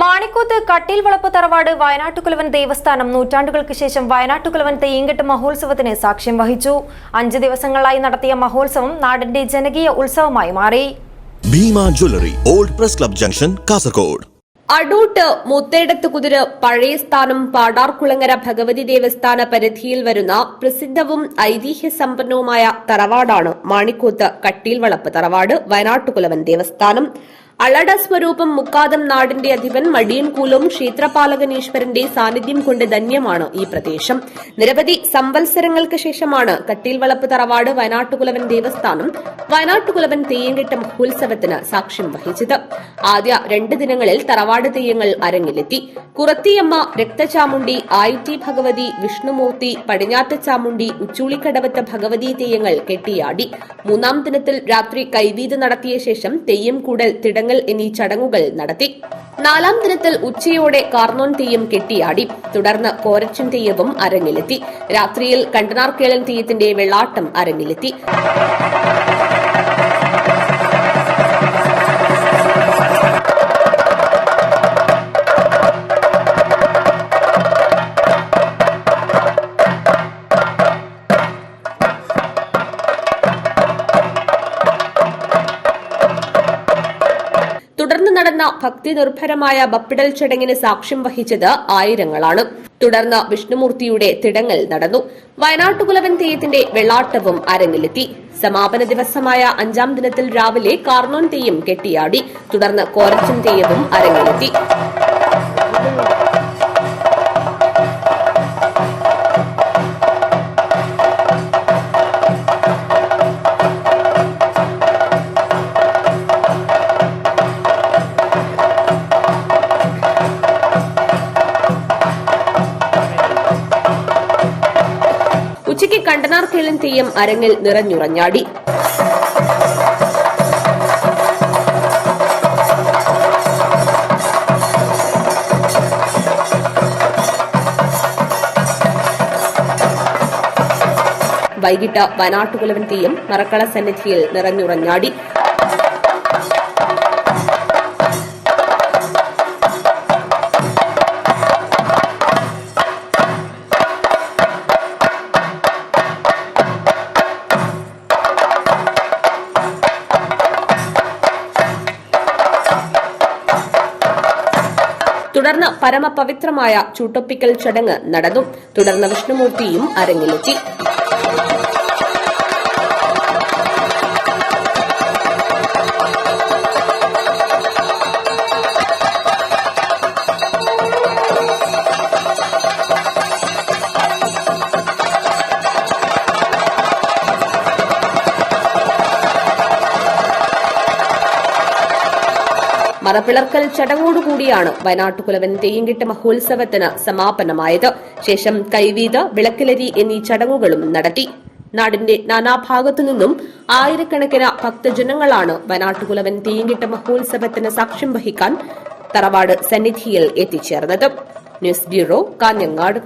മാണിക്കൂത്ത് കട്ടിൽ വളപ്പ് തറവാട് വയനാട്ടുകുലവൻ ദേവസ്ഥാനം നൂറ്റാണ്ടുകൾക്ക് ശേഷം വയനാട്ടുകുലവൻ തെയ്യങ്കെട്ട് മഹോത്സവത്തിന് സാക്ഷ്യം വഹിച്ചു. അഞ്ച് ദിവസങ്ങളായി നടത്തിയ മഹോത്സവം നാടിന്റെ ജനകീയ ഉത്സവമായി മാറി. Bhima jewellery old press club junction Kasaragod. അടൂട്ട് മുത്തേടത്ത് കുതിര് പഴയ സ്ഥാനം പാടാർകുളങ്ങര ഭഗവതി ദേവസ്ഥാന പരിധിയിൽ വരുന്ന പ്രസിദ്ധവും ഐതിഹ്യ സമ്പന്നവുമായ തറവാടാണ് മാണിക്കൂത്ത് കട്ടീൽ വളപ്പ് തറവാട് വയനാട്ടുകുലവൻ ദേവസ്ഥാനം. അളട സ്വരൂപം മുക്കാദം നാടിന്റെ അധിപൻ മടിയൻകൂലും ക്ഷേത്രപാലകനീശ്വരന്റെ സാന്നിധ്യം കൊണ്ട് ധന്യമാണ് ഈ പ്രദേശം. നിരവധി സംവത്സരങ്ങൾക്ക് ശേഷമാണ് കട്ടിൽവളപ്പ് തറവാട് വയനാട്ടുകുലവൻ ദേവസ്ഥാനം വയനാട്ടുകുലവൻ തെയ്യങ്കിട്ട മഹോത്സവത്തിന് സാക്ഷ്യം വഹിച്ചത്. ആദ്യ രണ്ട് ദിനങ്ങളിൽ തറവാട് തെയ്യങ്ങൾ അരങ്ങിലെത്തി. കുറത്തിയമ്മ രക്തചാമുണ്ടി ആയിറ്റി ഭഗവതി വിഷ്ണുമൂർത്തി പടിഞ്ഞാത്ത ചാമുണ്ടി ഉച്ചൂളിക്കടവത്ത് ഭഗവതി തെയ്യങ്ങൾ കെട്ടിയാടി. മൂന്നാം ദിനത്തിൽ രാത്രി കൈവീത് നടത്തിയ ശേഷം തെയ്യം കൂടൽ തിടങ്ങൽ എന്നീ ചടങ്ങുകൾ നടത്തി. നാലാം ദിനത്തിൽ ഉച്ചയോടെ കാർണോൻ തെയ്യം കെട്ടിയാടി തുടർന്ന് കോരച്ചൻ തെയ്യവും അരങ്ങിലെത്തി. രാത്രിയിൽ കണ്ടനാർക്കേളൻ തെയ്യത്തിന്റെ വെള്ളാട്ടം അരങ്ങിലെത്തി. തുടർന്ന് നടന്ന ഭക്തി നിർഭരമായ ബപ്പിടൽ ചടങ്ങിന് സാക്ഷ്യം വഹിച്ചത് ആയിരങ്ങളാണ്. തുടർന്ന് വിഷ്ണുമൂർത്തിയുടെ തിടങ്ങൽ നടന്നു. വയനാട്ടുകുലവൻ തെയ്യത്തിന്റെ വെള്ളാട്ടവും അരങ്ങിലെത്തി സമാപന ദിവസമായ അഞ്ചാം ദിനത്തിൽ രാവിലെ കാർണോൻ തെയ്യം കെട്ടിയാടി. തുടർന്ന് കോരച്ചൻ തെയ്യവും അരങ്ങിലെത്തി ഉച്ചയ്ക്ക് കണ്ടനാർക്കേളൻ തെയ്യം അരങ്ങിൽ നിറഞ്ഞുറഞ്ഞാടി. വൈകിട്ട് വനാട്ടുകുലവൻ തെയ്യം മറക്കള സന്നിധിയിൽ നിറഞ്ഞുറഞ്ഞാടി. തുടർന്ന് പരമപവിത്രമായ ചൂട്ടൊപ്പിക്കൽ ചടങ്ങ് നടന്നു. തുടർന്ന് വിഷ്ണുമൂർത്തിയും അരങ്ങിലെത്തി മറപ്പിളർക്കൽ ചടങ്ങോടുകൂടിയാണ് വയനാട്ടുകുലവൻ തെയ്യങ്കിട്ട് മഹോത്സവത്തിന് സമാപനമായത്. ശേഷം കൈവീത് വിളക്കിലരി എന്നീ ചടങ്ങുകളും നടത്തി. നാടിന്റെ നാനാഭാഗത്തു നിന്നും ആയിരക്കണക്കിന് ഭക്തജനങ്ങളാണ് വയനാട്ടുകുലവൻ തെയ്യങ്കിട്ട് മഹോത്സവത്തിന് സാക്ഷ്യം വഹിക്കാൻ തറവാട് സന്നിധിയിൽ എത്തിച്ചേർന്നത്. News bureau Kanhangad.